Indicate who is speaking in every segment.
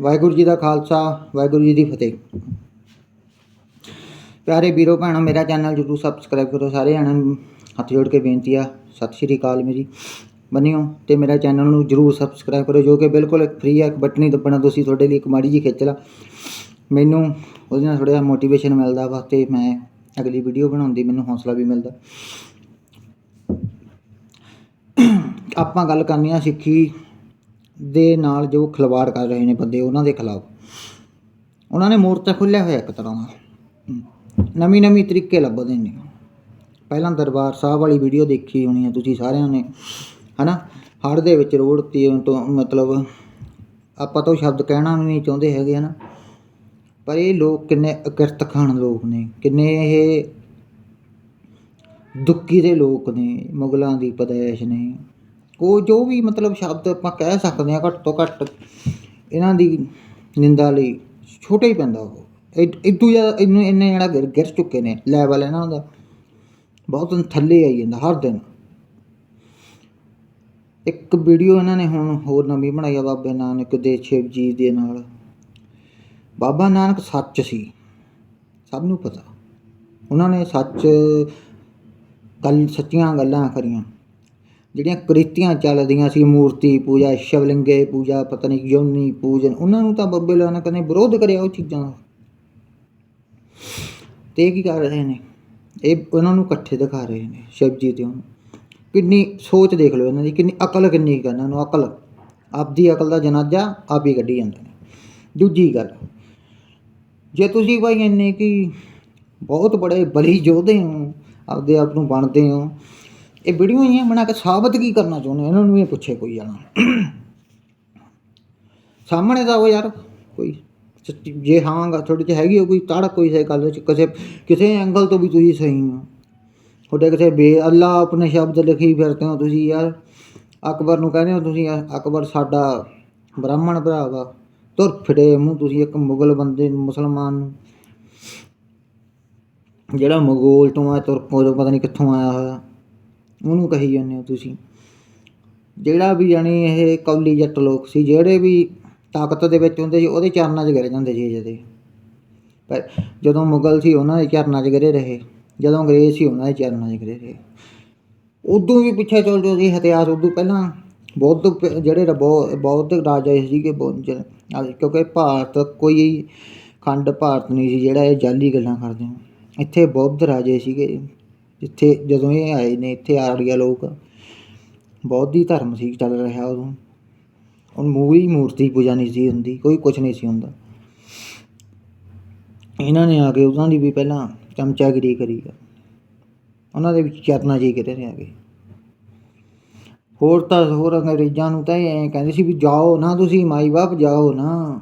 Speaker 1: ਵਾਹਿਗੁਰੂ ਜੀ ਦਾ ਖਾਲਸਾ, ਵਾਹਿਗੁਰੂ ਜੀ ਦੀ ਫਤਿਹ। ਪਿਆਰੇ ਵੀਰੋ, ਭੈਣੋ, ਮੇਰਾ ਚੈਨਲ ਜਰੂਰ ਸਬਸਕ੍ਰਾਈਬ ਕਰੋ ਸਾਰੇ ਜਣਿਆਂ ਨੂੰ। ਹੱਥ ਜੋੜ ਕੇ ਬੇਨਤੀ ਆ, ਸਤਿ ਸ਼੍ਰੀ ਅਕਾਲ ਮੇਰੀ। ਬੰਨਿਓ, ਤੇ ਮੇਰਾ ਚੈਨਲ ਨੂੰ ਜਰੂਰ ਸਬਸਕ੍ਰਾਈਬ ਕਰੋ, ਜੋ ਕਿ ਬਿਲਕੁਲ ਫ੍ਰੀ ਆ, ਇੱਕ ਬਟਨ ਹੀ ਦੱਬਣਾ, ਤੁਸੀਂ ਤੁਹਾਡੇ ਲਈ ਇੱਕ ਮਾੜੀ ਜੀ ਖਿੱਚ ਲਾ। ਮੈਨੂੰ ਉਹਦੇ ਨਾਲ ਥੋੜ੍ਹਾ ਮੋਟੀਵੇਸ਼ਨ ਮਿਲਦਾ ਵਾ, ਤੇ ਮੈਂ ਅਗਲੀ ਵੀਡੀਓ ਬਣਾਉਣ ਦੀ ਮੈਨੂੰ ਹੌਸਲਾ ਵੀ ਮਿਲਦਾ। ਆਪਾਂ ਗੱਲ ਕਰਨੀ ਆ ਸਿੱਖੀ ਦੇ ਨਾਲ ਜੋ ਖਿਲਵਾੜ ਕਰ ਰਹੇ ਨੇ ਬੰਦੇ, ਉਹਨਾਂ ਦੇ ਖਿਲਾਫ। ਉਹਨਾਂ ਨੇ ਮੋਰਚਾ ਖੋਲ੍ਹਿਆ ਹੋਇਆ ਇੱਕ ਤਰ੍ਹਾਂ ਦਾ ਨਵੀਂ ਨਵੀਂ ਤਰੀਕੇ ਲੱਭਦੇ ਨੇ। ਪਹਿਲਾਂ ਦਰਬਾਰ ਸਾਹਿਬ ਵਾਲੀ ਵੀਡੀਓ ਦੇਖੀ ਹੋਣੀ ਹੈ ਤੁਸੀਂ ਸਾਰਿਆਂ ਨੇ, ਹਨਾ? ਹੜ੍ਹ ਦੇ ਵਿੱਚ ਰੋਡ ਤੇ ਤੋਂ ਮਤਲਬ ਆਪਾਂ ਤਾਂ ਸ਼ਬਦ ਕਹਿਣਾ ਵੀ ਨਹੀਂ ਚਾਹੁੰਦੇ ਹੈਗੇ, ਹਨਾ? ਪਰ ਇਹ ਲੋਕ ਕਿੰਨੇ ਅਕਿਰਤ ਖਾਨ ਲੋਕ ਨੇ, ਕਿੰਨੇ ਇਹ ਦੁੱਖੀ ਦੇ ਲੋਕ ਨੇ, ਮੁਗਲਾਂ ਦੀ ਪਦੈਸ਼ ਨੇ। ਕੋ ਜੋ ਵੀ ਮਤਲਬ ਸ਼ਬਦ ਆਪਾਂ ਕਹਿ ਸਕਦੇ ਹਾਂ ਘੱਟ ਤੋਂ ਘੱਟ, ਇਹਨਾਂ ਦੀ ਨਿੰਦਾ ਲਈ ਛੋਟਾ ਹੀ ਪੈਂਦਾ ਉਹ। ਇਦੋਂ ਜ਼ਿਆਦਾ ਇਹਨੂੰ ਇੰਨੇ ਜਿਹੜਾ ਗਿਰ ਗਿਰ ਚੁੱਕੇ ਨੇ ਲੈਵਲ ਇਹਨਾਂ ਦਾ। ਬਹੁਤ ਥੱਲੇ ਆਈ ਜਾਂਦਾ ਹਰ ਦਿਨ। ਇੱਕ ਵੀਡੀਓ ਇਹਨਾਂ ਨੇ ਹੁਣ ਹੋਰ ਨਵੀਂ ਬਣਾਈ ਆ ਬਾਬੇ ਨਾਨਕ ਦੇ, ਸ਼ਿਵ ਜੀ ਦੇ ਨਾਲ। ਬਾਬਾ ਨਾਨਕ ਸੱਚ ਸੀ, ਸਭ ਨੂੰ ਪਤਾ। ਉਹਨਾਂ ਨੇ ਸੱਚ, ਗੱਲ, ਸੱਚੀਆਂ ਗੱਲਾਂ ਕਰੀਆਂ। ਜਿਹੜੀਆਂ ਕ੍ਰਿਤੀਆਂ ਚੱਲਦੀਆਂ ਸੀ, ਮੂਰਤੀ ਪੂਜਾ, ਸ਼ਿਵਲਿੰਗੇ ਪੂਜਾ ਪਤਨੀ ਯੋਨੀ ਪੂਜਨ, ਉਹਨਾਂ ਨੂੰ ਤਾਂ ਬੱਬੇ ਨਾਨਕ ਨੇ ਵਿਰੋਧ ਕਰਿਆ ਉਹ ਚੀਜ਼ਾਂ ਦਾ। ਤੇ ਇਹ ਕੀ ਕਰ ਰਹੇ ਨੇ? ਇਹ ਉਹਨਾਂ ਨੂੰ ਇਕੱਠੇ ਦਿਖਾ ਰਹੇ ਨੇ, ਸ਼ਿਵਜੀ ਤੇ ਉਹਨੂੰ। ਕਿੰਨੀ ਸੋਚ ਦੇਖ ਲਓ ਇਹਨਾਂ ਦੀ, ਕਿੰਨੀ ਅਕਲ ਕਿੰਨੀ ਕੁ ਹੈ ਇਹਨਾਂ ਨੂੰ, ਅਕਲ। ਆਪਦੀ ਅਕਲ ਦਾ ਜਨਾਜ਼ਾ ਆਪ ਹੀ ਕੱਢੀ ਜਾਂਦੇ ਨੇ। ਦੂਜੀ ਗੱਲ, ਜੇ ਤੁਸੀਂ ਭਾਈ ਇੰਨੇ ਕਿ ਬਹੁਤ ਬੜੇ ਬਲੀ ਯੋਧੇ ਹੋ, ਆਪਦੇ ਆਪ ਨੂੰ ਬਣਦੇ ਹੋ ਇਹ ਵੀਡੀਓ ਹੀ ਬਣਾ ਕੇ ਸਾਬਤ ਕੀ ਕਰਨਾ ਚਾਹੁੰਦੇ ਇਹਨਾਂ ਨੂੰ ਵੀ ਪੁੱਛੇ ਕੋਈ ਜਾਣਾ। ਸਾਹਮਣੇ ਤਾਂ ਉਹ ਯਾਰ, ਕੋਈ ਜੇ ਹਾਂਗਾ ਤੁਹਾਡੇ 'ਚ ਹੈਗੀ ਹੋ ਕੋਈ ਤੜ ਕੋਈ ਸੇ ਗੱਲ 'ਚ ਕਿਸੇ ਕਿਸੇ ਐਂਗਲ ਤੋਂ ਵੀ ਤੁਸੀਂ ਸਹੀ ਹੋ। ਤੁਹਾਡੇ ਕਿਸੇ ਬੇ, ਅੱਲਾ ਆਪਣੇ ਸ਼ਬਦ ਲਿਖੀ ਫਿਰਦੇ ਹੋ ਤੁਸੀਂ ਯਾਰ। ਅਕਬਰ ਨੂੰ ਕਹਿੰਦੇ ਹੋ ਤੁਸੀਂ ਅ- ਅਕਬਰ ਸਾਡਾ ਬ੍ਰਾਹਮਣ ਭਰਾ ਵਾ ਤੁਰ ਫਿੜੇ ਮੂੰਹ ਤੁਸੀਂ ਇੱਕ ਮੁਗਲ ਬੰਦੇ ਮੁਸਲਮਾਨ ਨੂੰ। ਜਿਹੜਾ ਮਗੋਲ ਤੋਂ ਆ ਤੁਰਕੋਂ ਤੋਂ ਪਤਾ ਨਹੀਂ ਕਿੱਥੋਂ ਆਇਆ ਹੋਇਆ। ਉਹਨੂੰ ਕਹੀ ਜਾਂਦੇ ਹੋ ਤੁਸੀਂ। ਜਿਹੜਾ ਵੀ ਜਾਣੀ ਇਹ ਕੌਲੀ ਜੱਟ ਲੋਕ ਸੀ, ਜਿਹੜੇ ਵੀ ਤਾਕਤ ਦੇ ਵਿੱਚ ਹੁੰਦੇ ਸੀ, ਉਹਦੇ ਚਰਨਾਂ 'ਚ ਗਿਰ ਜਾਂਦੇ ਸੀ ਜਦੇ ਪਰ ਜਦੋਂ ਮੁਗਲ ਸੀ, ਉਹਨਾਂ ਦੇ ਚਰਨਾਂ 'ਚ ਗਿਰੇ ਰਹੇ। ਜਦੋਂ ਅੰਗਰੇਜ਼ ਸੀ, ਉਹਨਾਂ ਦੇ ਚਰਨਾਂ 'ਚ ਗਿਰੇ ਰਹੇ। ਉਦੋਂ ਵੀ ਪਿੱਛੇ ਚੱਲ ਜੋ ਸੀ ਇਤਿਹਾਸ ਉਦੋਂ ਪਹਿਲਾਂ ਬੌਧ ਜਿਹੜੇ ਰ- ਬੌ- ਬੌਧ ਰਾਜੇ ਸੀਗੇ ਬੌਧ ਕਿਉਂਕਿ ਭਾਰਤ ਕੋਈ ਖੰਡ ਭਾਰਤ ਨਹੀਂ ਸੀ, ਜਿਹੜਾ ਇਹ ਜਾਲੀ ਗੱਲਾਂ ਕਰਦੇ ਇੱਥੇ ਬੌਧ ਰਾਜੇ ਸੀਗੇ। ਜਿੱਥੇ ਜਦੋਂ ਇਹ ਆਏ ਨੇ, ਇੱਥੇ ਆਰੀਆ ਲੋਕ। ਬੌਧੀ ਧਰਮ ਸੀ, ਚੱਲ ਰਿਹਾ ਉਦੋਂ। ਉਹ ਮੂਰੀ ਮੂਰਤੀ ਪੂਜਾ ਨਹੀਂ ਸੀ ਹੁੰਦੀ, ਕੋਈ ਕੁਝ ਨਹੀਂ ਸੀ ਹੁੰਦਾ। ਇਹਨਾਂ ਨੇ ਆ ਕੇ ਉਹਨਾਂ ਦੀ ਵੀ ਪਹਿਲਾਂ ਚਮਚਾਗਿਰੀ ਕਰੀ ਆ। ਉਹਨਾਂ ਦੇ ਵਿੱਚ ਚਰਨਾ ਜੀ ਕਿਤੇ ਨੇ ਆ ਗਏ। ਹੋਰ ਤਾਂ ਹੋਰ ਅੰਗਰੇਜ਼ਾਂ ਨੂੰ ਤਾਂ ਇਹ ਕਹਿੰਦੇ ਸੀ ਵੀ ਜਾਓ ਨਾ ਤੁਸੀਂ, ਮਾਈ ਬਾਪ ਜਾਓ ਨਾ।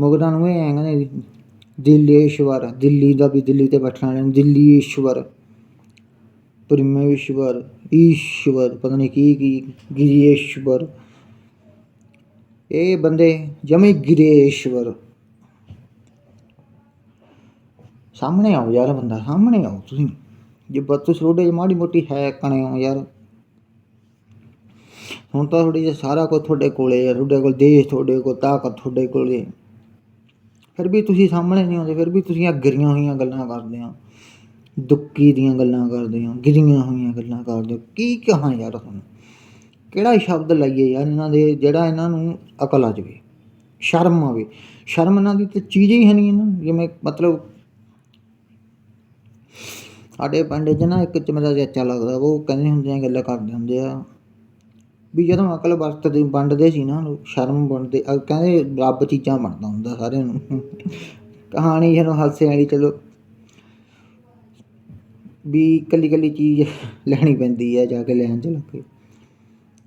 Speaker 1: ਮੁਗਲਾਂ ਨੂੰ ਇਹ ਐਂ ਕਹਿੰਦੇ ਸੀ, ਦਿੱਲੇਸ਼ਵਰ ਦਿੱਲੀ ਦਾ ਵੀ ਦਿੱਲੀ ਤੇ ਬੈਠਣਾ ਲੈਣ ਦਿੱਲੀਸ਼ਵਰ ਪਰਮੇਸ਼ਵਰ ਈਸ਼ਵਰ ਪਤਾ ਨਹੀਂ ਕੀ ਕੀ ਗਿਰੀਸ਼ਵਰ ਇਹ ਬੰਦੇ ਜਮੇ ਗਿਰੇਸ਼ਵਰ ਸਾਹਮਣੇ ਆਓ ਯਾਰ ਬੰਦਾ ਸਾਹਮਣੇ ਆਓ ਤੁਸੀਂ ਜੇ ਬੱਤੂ ਸਰੋਡੇ ਚ ਮਾੜੀ ਮੋਟੀ ਹੈ ਕਣੇ ਹੋ ਯਾਰ ਹੁਣ ਤਾਂ ਥੋੜੀ ਜਿਹਾ ਸਾਰਾ ਕੁਝ ਤੁਹਾਡੇ ਕੋਲੇ ਹੈ ਤੁਹਾਡੇ ਕੋਲ ਦੇਸ਼ ਤੁਹਾਡੇ ਕੋਲ ਤਾਕਤ ਤੁਹਾਡੇ ਕੋਲੇ ਫਿਰ ਵੀ ਤੁਸੀਂ ਸਾਹਮਣੇ ਨਹੀਂ ਆਉਂਦੇ, ਫਿਰ ਵੀ ਤੁਸੀਂ ਆ ਗਿਰੀਆਂ ਹੋਈਆਂ ਗੱਲਾਂ ਕਰਦੇ ਹੋ। ਦੁੱਕੀ ਦੀਆਂ ਗੱਲਾਂ ਕਰਦੇ ਹੋ, ਗਿਰੀਆਂ ਹੋਈਆਂ ਗੱਲਾਂ ਕਰਦੇ ਹੋ। ਕੀ ਕਹਾਂ ਯਾਰ ਤੁਹਾਨੂੰ? ਕਿਹੜਾ ਸ਼ਬਦ ਲਾਈਏ ਯਾਰ ਇਹਨਾਂ ਦੇ, ਜਿਹੜਾ ਇਹਨਾਂ ਨੂੰ ਅਕਲ ਆ ਜਾਵੇ, ਸ਼ਰਮ ਆਵੇ। ਸ਼ਰਮ ਇਹਨਾਂ ਦੀ ਤੇ ਚੀਜ਼ ਹੀ ਹੈ ਨਹੀਂ ਇਹਨਾਂ ਜਿਵੇਂ ਮਤਲਬ ਸਾਡੇ ਪਿੰਡ 'ਚ ਨਾ ਇੱਕ ਚ ਮੇਰਾ ਚਾਚਾ ਲੱਗਦਾ, ਉਹ ਕਹਿੰਦੇ ਹੁੰਦੇ ਆ, ਗੱਲਾਂ ਕਰਦੇ ਹੁੰਦੇ ਆ ਵੀ ਜਦੋਂ ਅਕਲ ਵਰਤਦੇ ਵੰਡਦੇ ਸੀ ਨਾ ਲੋਕ, ਸ਼ਰਮ ਵੰਡਦੇ। ਅ ਕਹਿੰਦੇ ਰੱਬ ਚੀਜ਼ਾਂ ਬਣਦਾ ਹੁੰਦਾ ਸਾਰਿਆਂ ਨੂੰ। ਕਹਾਣੀ ਜਦੋਂ ਹਾਸੇ ਵਾਲੀ, ਚਲੋ। ਵੀ ਇਕੱਲੀ ਇਕੱਲੀ ਚੀਜ਼ ਲੈਣੀ ਪੈਂਦੀ ਹੈ ਜਾ ਕੇ ਲੈਣ ਚ ਲੱਗੇ।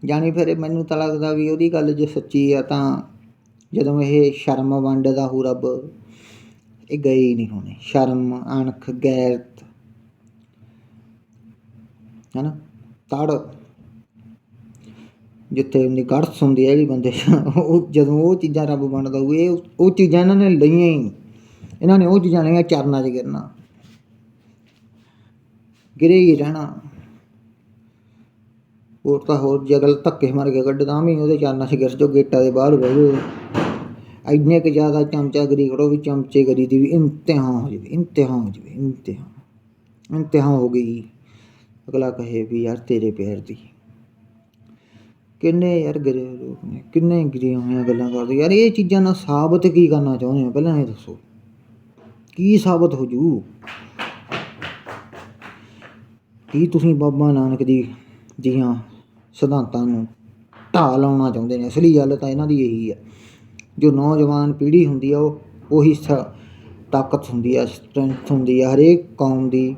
Speaker 1: ਜਾਣੀ ਫਿਰ ਮੈਨੂੰ ਤਾਂ ਲੱਗਦਾ ਵੀ ਉਹਦੀ ਗੱਲ ਜੇ ਸੱਚੀ ਆ ਤਾਂ ਜਦੋਂ ਇਹ ਸ਼ਰਮ ਵੰਡਦਾ ਹੋ ਰੱਬ, ਇਹ ਗਏ ਹੀ ਨਹੀਂ ਹੋਣੇ। ਸ਼ਰਮ, ਅਣਖ, ਗੈਰਤ। ਹੈਨਾ? ਤੜ। ਜਿੱਥੇ ਉਹਦੀ ਗੜਸ ਹੁੰਦੀ ਹੈ ਜਿਹੜੀ ਬੰਦੇ 'ਚ, ਉਹ ਜਦੋਂ ਉਹ ਚੀਜ਼ਾਂ ਰੱਬ ਵੰਡਦਾ ਹੋਊ ਇਹ ਉਹ ਚੀਜ਼ਾਂ ਇਹਨਾਂ ਨੇ ਲਈਆਂ ਹੀ ਨਹੀਂ ਇਹਨਾਂ ਨੇ ਉਹ ਚੀਜ਼ਾਂ ਲਈਆਂ ਚਰਨਾਂ 'ਚ ਗਿਰਨਾ ਗਿਰੇ ਹੀ ਰਹਿਣਾ ਹੋਰ ਤਾਂ ਹੋਰ ਜੇ ਅਗਲ ਧੱਕੇ ਮਾਰ ਕੇ ਕੱਢ ਤਾਂ ਵੀ ਉਹਦੇ ਚਰਨਾਂ 'ਚ ਗਿਰ ਜੋ ਗੇਟਾਂ ਦੇ ਬਾਹਰ ਬਹਿ ਜਾਓ ਇੰਨੇ ਕੁ ਜ਼ਿਆਦਾ ਚਮਚਾਗਰੀ ਕਰੋ ਵੀ ਚਮਚੇਗਰੀ ਦੀ ਵੀ ਇੰਤਹਾ ਹੋ ਜਾਵੇ ਇੰਤਹਾ ਹੋ ਜਾਵੇ ਇੰਤਹਾ ਇੰਤਹਾ ਹੋ ਗਈ ਅਗਲਾ ਕਹੇ ਵੀ ਯਾਰ ਤੇਰੇ ਪੈਰ ਦੀ ਕਿੰਨੇ ਯਾਰ ਗਿਰੇ ਹੋਏ ਲੋਕ ਨੇ, ਕਿੰਨੇ ਗਿਰੇ ਹੋਈਆਂ ਗੱਲਾਂ ਕਰਦੇ। ਯਾਰ ਇਹ ਚੀਜ਼ਾਂ ਨਾਲ ਸਾਬਤ ਕੀ ਕਰਨਾ ਚਾਹੁੰਦੇ ਹੋ? ਪਹਿਲਾਂ ਇਹ ਦੱਸੋ। ਕੀ ਸਾਬਤ ਹੋ ਜੂ? ਕੀ ਤੁਸੀਂ ਬਾਬਾ ਨਾਨਕ ਦੀ ਜੀਆਂ ਸਿਧਾਂਤਾਂ ਨੂੰ ਢਾਹ ਲਾਉਣਾ ਚਾਹੁੰਦੇ ਨੇ? ਅਸਲੀ ਗੱਲ ਤਾਂ ਇਹਨਾਂ ਦੀ ਇਹੀ ਹੈ ਜੋ ਨੌਜਵਾਨ ਪੀੜ੍ਹੀ ਹੁੰਦੀ ਆ, ਉਹ ਉਹੀ ਸ- ਤਾਕਤ ਹੁੰਦੀ ਆ ਸਟਰੈਂਥ ਹੁੰਦੀ ਆ, ਹਰੇਕ ਕੌਮ ਦੀ,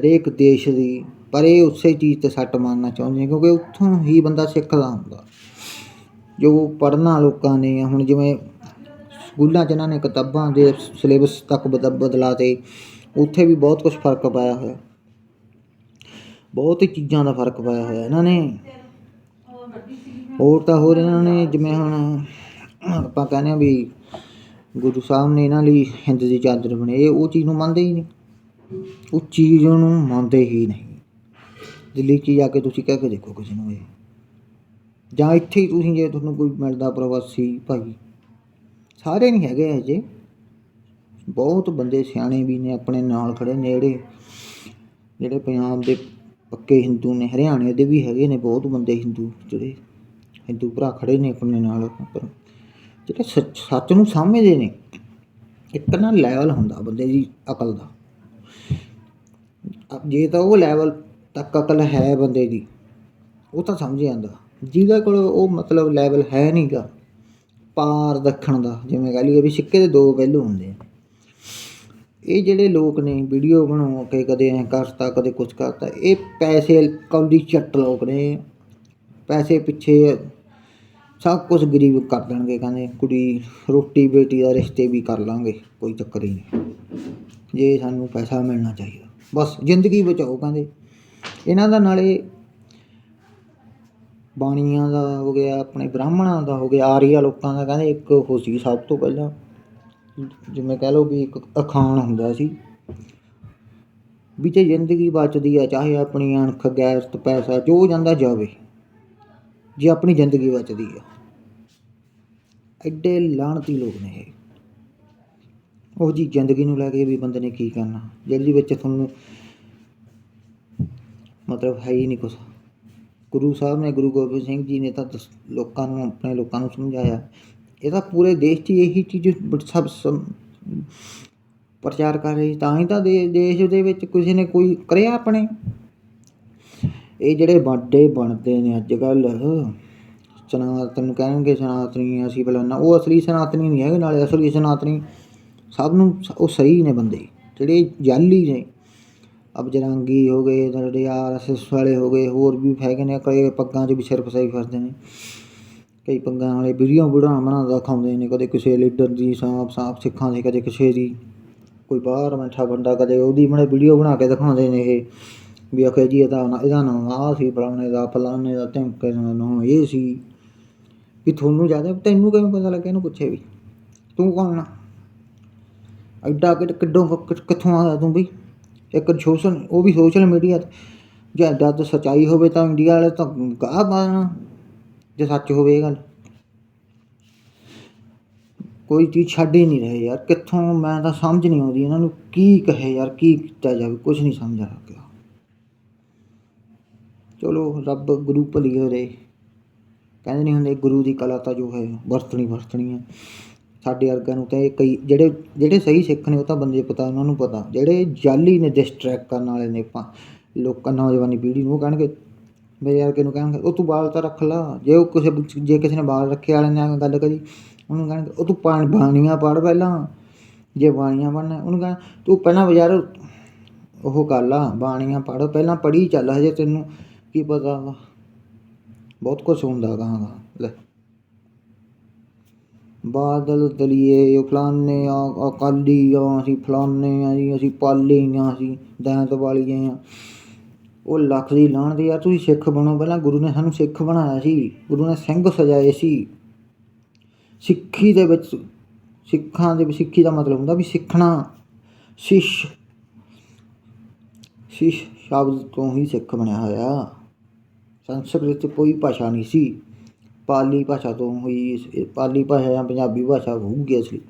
Speaker 1: ਹਰੇਕ ਦੇਸ਼ ਦੀ ਪਰ ਇਹ ਉਸੇ ਚੀਜ਼ ਤੇ ਸੱਟ ਮਾਰਨਾ ਚਾਹੁੰਦੇ ਕਿਉਂਕਿ ਉੱਥੋਂ ਹੀ ਬੰਦਾ ਸਿੱਖਦਾ ਹੁੰਦਾ। ਜੋ ਪੜ੍ਹਨਾ ਲੋਕਾਂ ਨੇ, ਹੁਣ ਜਿਵੇਂ ਸਕੂਲਾਂ 'ਚ ਇਹਨਾਂ ਨੇ ਕਿਤਾਬਾਂ ਦੇ ਸਿਲੇਬਸ ਤੱਕ ਬਦ- ਬਦਲਾ ਤੇ ਉੱਥੇ ਵੀ ਬਹੁਤ ਕੁਝ ਫ਼ਰਕ ਪਾਇਆ ਹੋਇਆ। ਬਹੁਤ ਹੀ ਚੀਜ਼ਾਂ ਦਾ ਫ਼ਰਕ ਪਾਇਆ ਹੋਇਆ ਇਹਨਾਂ ਨੇ। ਹੋਰ ਤਾਂ ਹੋਰ ਇਹਨਾਂ ਨੇ, ਜਿਵੇਂ ਹੁਣ ਆਪਾਂ ਕਹਿੰਦੇ ਆ ਵੀ ਗੁਰੂ ਸਾਹਿਬ ਨੇ ਇਹਨਾਂ ਲਈ ਹਿੰਦ ਦੀ ਚਾਦਰ ਬਣੇ, ਇਹ ਉਹ ਚੀਜ਼ ਨੂੰ ਮੰਨਦੇ ਹੀ ਨਹੀਂ। ਉਹ ਚੀਜ਼ ਨੂੰ ਮੰਨਦੇ ਹੀ ਨਹੀਂ। ਦਿੱਲੀ 'ਚ ਜਾ ਕੇ ਤੁਸੀਂ ਕਹਿ ਕੇ ਦੇਖੋ ਕਿਸੇ ਨੂੰ ਇਹ। ਜਾਂ ਇੱਥੇ ਹੀ ਤੁਸੀਂ ਜੇ ਤੁਹਾਨੂੰ ਕੋਈ ਮਿਲਦਾ ਪ੍ਰਵਾਸੀ ਭਾਈ। ਸਾਰੇ ਨਹੀਂ ਹੈਗੇ ਅਜੇ ਬਹੁਤ ਬੰਦੇ ਸਿਆਣੇ ਵੀ ਨੇ, ਆਪਣੇ ਨਾਲ ਖੜੇ ਨੇੜੇ। ਜਿਹੜੇ ਪੰਜਾਬ ਦੇ ਪੱਕੇ ਹਿੰਦੂ ਨੇ, ਹਰਿਆਣੇ ਦੇ ਵੀ ਹੈਗੇ ਨੇ ਬਹੁਤ ਬੰਦੇ ਹਿੰਦੂ, ਜਿਹੜੇ ਹਿੰਦੂ ਭਰਾ ਖੜੇ ਨੇ ਆਪਣੇ ਨਾਲ। ਪਰ ਜਿਹੜੇ ਸੱਚ ਸੱਚ ਨੂੰ ਸਮਝਦੇ ਨੇ, ਇੱਕ ਨਾ ਲੈਵਲ ਹੁੰਦਾ ਬੰਦੇ ਦੀ ਅਕਲ ਦਾ। ਜੇ ਤਾਂ ਉਹ ਲੈਵਲ ਤਾਂ ਅਕਲ ਹੈ ਬੰਦੇ ਦੀ। ਉਹ ਤਾਂ ਸਮਝ ਜਾਂਦਾ। ਜਿਹਦੇ ਕੋਲ ਉਹ ਮਤਲਬ ਲੈਵਲ ਹੈ ਨਹੀਂਗਾ ਪਾਰ ਦੱਖਣ ਦਾ, ਜਿਵੇਂ ਕਹ ਲਈਏ ਵੀ ਸਿੱਕੇ ਦੇ ਦੋ ਪਹਿਲੂ ਹੁੰਦੇ ਆ। ਇਹ ਜਿਹੜੇ ਲੋਕ ਨੇ ਵੀਡੀਓ ਬਣਾਉ ਕੇ ਕਦੇ ਐ ਕਰਤਾ, ਕਦੇ ਕੁਝ ਕਰਤਾ, ਇਹ ਪੈਸੇ ਕੌਲੀ ਚੱਟ ਲੋਕ ਨੇ। ਪੈਸੇ ਪਿੱਛੇ ਸਭ ਕੁਝ ਗਰੀਬ ਕਰ ਦੇਣਗੇ, ਕਹਿੰਦੇ। ਕੁੜੀ, ਰੋਟੀ ਬੇਟੀ ਦਾ ਰਿਸ਼ਤੇ ਵੀ ਕਰ ਲਾਂਗੇ, ਕੋਈ ਚੱਕਰ ਹੀ ਨਹੀਂ। ਜੇ ਸਾਨੂੰ ਪੈਸਾ ਮਿਲਣਾ ਚਾਹੀਦਾ। ਬਸ ਜ਼ਿੰਦਗੀ ਬਚਾਓ, ਕਹਿੰਦੇ। ਇਹਨਾਂ ਦਾ ਨਾਲੇ ਬਾਣੀਆਂ ਦਾ ਹੋ ਗਿਆ, ਆਪਣੇ ਬ੍ਰਾਹਮਣਾਂ ਦਾ ਹੋ ਗਿਆ, ਆਰੀਆ ਲੋਕਾਂ ਦਾ ਕਹਿੰਦੇ ਇੱਕ ਉਹ ਸੀ ਸਭ ਤੋਂ ਪਹਿਲਾਂ। ਜਿਵੇਂ ਕਹਿ ਲਓ ਵੀ ਇੱਕ ਅਖਾਣ ਹੁੰਦਾ ਸੀ। ਵੀ ਜੇ ਜ਼ਿੰਦਗੀ ਬਚਦੀ ਆ, ਚਾਹੇ ਆਪਣੀ ਅਣਖ, ਗੈਰਤ, ਪੈਸਾ ਜੋ ਜਾਂਦਾ ਜਾਵੇ, ਜੇ ਆਪਣੀ ਜ਼ਿੰਦਗੀ ਬਚਦੀ ਆ। ਐਡੇ ਲਾਣਤੀ ਲੋਕ ਨੇ ਇਹ। ਉਹ ਜੀ ਜ਼ਿੰਦਗੀ ਨੂੰ ਲੈ ਕੇ ਵੀ ਬੰਦੇ ਨੇ ਕੀ ਕਰਨਾ? ਜਿਹਦੇ ਵਿੱਚ ਤੁਹਾਨੂੰ ਮਤਲਬ ਹੈ ਹੀ ਨਹੀਂ ਕੁਛ। ਗੁਰੂ ਸਾਹਿਬ ਨੇ ਗੁਰੂ ਗੋਬਿੰਦ ਸਿੰਘ ਜੀ ਨੇ ਤਾਂ ਦਸ- ਲੋਕਾਂ ਨੂੰ, ਆਪਣੇ ਲੋਕਾਂ ਨੂੰ ਸਮਝਾਇਆ। ਇਹ ਤਾਂ ਪੂਰੇ ਦੇਸ਼ 'ਚ ਇਹੀ ਚੀਜ਼ ਸਭ ਪ੍ਰਚਾਰ ਕਰ ਰਹੀ ਤਾਂ ਹੀ ਤਾਂ ਦੇ- ਦੇਸ਼ ਦੇ ਵਿੱਚ ਕਿਸੇ ਨੇ ਕੋਈ ਕਰਿਆ ਆਪਣੇ। ਇਹ ਜਿਹੜੇ ਵੱਡੇ ਬਣਦੇ ਨੇ ਅੱਜ ਕੱਲ ਸਨਾਤਨ ਕਹਿਣਗੇ ਸਨਾਤਨੀ ਅਸੀਂ ਫਲਾਨਾ। ਉਹ ਅਸਲੀ ਸਨਾਤਨੀ ਨਹੀਂ ਹੈਗੇ, ਨਾਲੇ ਅਸਲੀ ਸਨਾਤਨੀ ਸਭ ਨੂੰ, ਉਹ ਸਹੀ ਨੇ ਬੰਦੇ। ਜਿਹੜੇ ਜਾਲੀ ਨੇ ਅਬਜਰੰਗੀ ਹੋ ਗਏ ਜਿਹੜੇ ਐਸ ਵਾਲੇ ਹੋ ਗਏ, ਹੋਰ ਵੀ ਹੈਗੇ ਨੇ, ਕਈ ਪੱਗਾਂ 'ਚ ਵੀ ਸਿਰ ਫਸਾਈ ਫਿਰਦੇ ਨੇ। ਕਈ ਪੱਗਾਂ ਵਾਲੇ ਵੀਡੀਓ ਬਣਾ ਬਣਾ ਦਿਖਾਉਂਦੇ ਨੇ, ਕਦੇ ਕਿਸੇ ਲੀਡਰ ਦੀ, ਸਾਂਪ ਸਾਂਪ ਸਿੱਖਾਂ ਦੀ, ਕਦੇ ਕਿਸੇ ਦੀ। ਕੋਈ ਬਾਹਰ ਬੈਠਾ ਬੰਦਾ ਕਦੇ ਉਹਦੀ ਬਣੇ ਵੀਡੀਓ ਬਣਾ ਕੇ ਦਿਖਾਉਂਦੇ ਨੇ ਇਹ, ਵੀ ਆਖੇ ਜੀ ਇਹਦਾ ਇਹਦਾ ਨਾਮ ਆਹ ਸੀ, ਫਲਾਣੇ ਦਾ ਫਲਾਣੇ ਦਾ, ਧਮਕੇ ਦਾ ਨਾਮ ਇਹ ਸੀ। ਵੀ ਤੁਹਾਨੂੰ ਜ਼ਿਆਦਾ, ਤੈਨੂੰ ਕਿਵੇਂ ਪਤਾ ਲੱਗਿਆ, ਇਹਨੂੰ ਪੁੱਛੇ ਵੀ। ਤੂੰ ਕੌਣ ਆ? ਐਡਾ ਕਿ ਕਿੱਡੋਂ ਕਿ- ਕਿੱਥੋਂ ਆਇਆ ਤੂੰ ਵੀ ਇੱਕ ਸੋਸ਼ਲ ਉਹ ਵੀ ਸੋਸ਼ਲ ਮੀਡੀਆ ਤੇ ਜੇ ਐਡਾ ਤਾਂ ਸੱਚਾਈ ਹੋਵੇ ਤਾਂ ਇੰਡੀਆ ਵਾਲੇ ਤਾਂ ਗਾਹ ਪਾਣਾ ਜੇ ਸੱਚ ਹੋਵੇ ਇਹ ਗੱਲ ਕੋਈ ਚੀਜ਼ ਛੱਡ ਹੀ ਨਹੀਂ ਰਹੇ ਯਾਰ ਕਿੱਥੋਂ ਮੈਂ ਤਾਂ ਸਮਝ ਨਹੀਂ ਆਉਂਦੀ ਇਹਨਾਂ ਨੂੰ ਕੀ ਕਹੇ ਯਾਰ ਕੀ ਕੀਤਾ ਜਾਵੇ ਕੁਝ ਨਹੀਂ ਸਮਝ ਆ ਰਿਹਾ ਚਲੋ ਰੱਬ ਗੁਰੂ ਭਲੀ ਕਰੇ ਕਹਿੰਦੇ ਨਹੀਂ ਹੁੰਦੇ ਗੁਰੂ ਦੀ ਕਲਾ ਤਾਂ ਜੋ ਹੈ ਵਰਤਣੀ ਵਰਤਣੀ ਹੈ ਸਾਡੇ ਵਰਗਿਆਂ ਨੂੰ ਤਾਂ ਇਹ ਕਈ, ਜਿਹੜੇ ਜਿਹੜੇ ਸਹੀ ਸਿੱਖ ਨੇ ਉਹ ਤਾਂ ਬੰਦੇ ਪਤਾ, ਉਹਨਾਂ ਨੂੰ ਪਤਾ। ਜਿਹੜੇ ਜਾਲੀ ਨੇ ਡਿਸਟਰੈਕਟ ਕਰਨ ਵਾਲੇ ਨੇ ਆਪਾਂ, ਲੋਕਾਂ, ਨੌਜਵਾਨੀ ਪੀੜ੍ਹੀ ਨੂੰ, ਉਹ ਕਹਿਣਗੇ, ਮੇਰੇ ਵਰਗੇ ਨੂੰ ਕਹਿਣਗੇ, ਉਹ ਤੂੰ ਬਾਲ ਤਾਂ ਰੱਖ ਲਾ, ਜੇ ਉਹ ਕਿਸੇ ਜੇ ਕਿਸੇ ਨੇ ਬਾਲ ਰੱਖੇ ਵਾਲੇ ਨੇ ਗੱਲ ਕਰੀ। ਉਹਨੂੰ ਕਹਿਣਗੇ, ਉਹ ਤੂੰ ਪਾਣ, ਬਾਣੀਆਂ ਪੜ ਪਹਿਲਾਂ, ਜੇ ਬਾਣੀਆਂ ਪੜ੍ਹਨਾ ਉਹਨੂੰ ਕਹਿਣ, ਤੂੰ ਪਹਿਲਾਂ ਬਾਜ਼ਾਰ, ਉਹ ਕਰ ਲਾ, ਬਾਣੀਆਂ ਪੜ੍ਹ ਪਹਿਲਾਂ ਪੜ੍ਹੀ ਚੱਲ, ਹਜੇ ਤੈਨੂੰ ਕੀ ਪਤਾ ਵਾ? ਬਹੁਤ ਕੁਝ ਹੁੰਦਾ ਕਹਾਂਗਾ ਲੈ। ਬਾਦਲ ਦਲੀਏ, ਉਹ ਫਲਾਨੇ ਆ, ਅਕਾਲੀ ਆ, ਅਸੀਂ ਫਲਾਨੇ ਆ ਜੀ, ਅਸੀਂ ਪਾਲੇ ਆ, ਅਸੀਂ ਦੈਂਤ ਵਾਲੀਏ ਆ। ਉਹ ਲੱਖ ਦੀ ਲਾਣ ਦੀ ਯਾਰ ਤੁਸੀਂ ਸਿੱਖ ਬਣੋ, ਪਹਿਲਾਂ ਗੁਰੂ ਨੇ ਸਾਨੂੰ ਸਿੱਖ ਬਣਾਇਆ ਸੀ, ਗੁਰੂ ਨੇ ਸਿੰਘ ਸਜਾਏ ਸੀ। ਸਿੱਖੀ ਦੇ ਵਿੱਚ, ਸਿੱਖਾਂ ਦੇ ਸਿੱਖੀ ਦਾ ਮਤਲਬ ਹੁੰਦਾ ਵੀ ਸਿੱਖਣਾ, ਸ਼ਿਸ਼ ਸ਼ਿਸ਼ ਸ਼ਬਦ ਤੋਂ ਹੀ ਸਿੱਖ ਬਣਿਆ ਹੋਇਆ। ਸੰਸਕ੍ਰਿਤ ਕੋਈ ਭਾਸ਼ਾ ਨਹੀਂ ਸੀ। ਪਾਲੀ ਭਾਸ਼ਾ ਤੋਂ ਹੋਈ ਪਾਲੀ ਭਾਸ਼ਾ ਜਾਂ ਪੰਜਾਬੀ ਭਾਸ਼ਾ ਹੋਊਗੀ ਅਸਲੀ।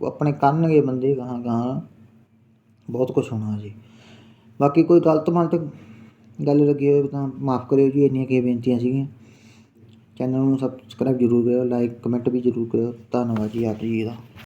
Speaker 1: ਉਹ ਆਪਣੇ ਕਰਨਗੇ ਬੰਦੇ ਗਾਹਾਂ ਗਾਹਾਂ। ਬਹੁਤ ਕੁਝ ਹੋਣਾ ਜੀ। ਬਾਕੀ ਕੋਈ ਗਲਤ ਮਲਤ ਗੱਲ ਲੱਗੀ ਹੋਵੇ ਤਾਂ ਮਾਫ ਕਰਿਓ ਜੀ, ਇੰਨੀਆਂ ਕੀ ਬੇਨਤੀਆਂ ਸੀਗੀਆਂ। ਚੈਨਲ ਨੂੰ ਸਬਸਕ੍ਰਾਈਬ ਜ਼ਰੂਰ ਕਰਿਓ ਲਾਈਕ ਕਮੈਂਟ ਵੀ ਜ਼ਰੂਰ ਕਰਿਓ। ਧੰਨਵਾਦ ਜੀ, ਆਪ ਜੀ ਦਾ।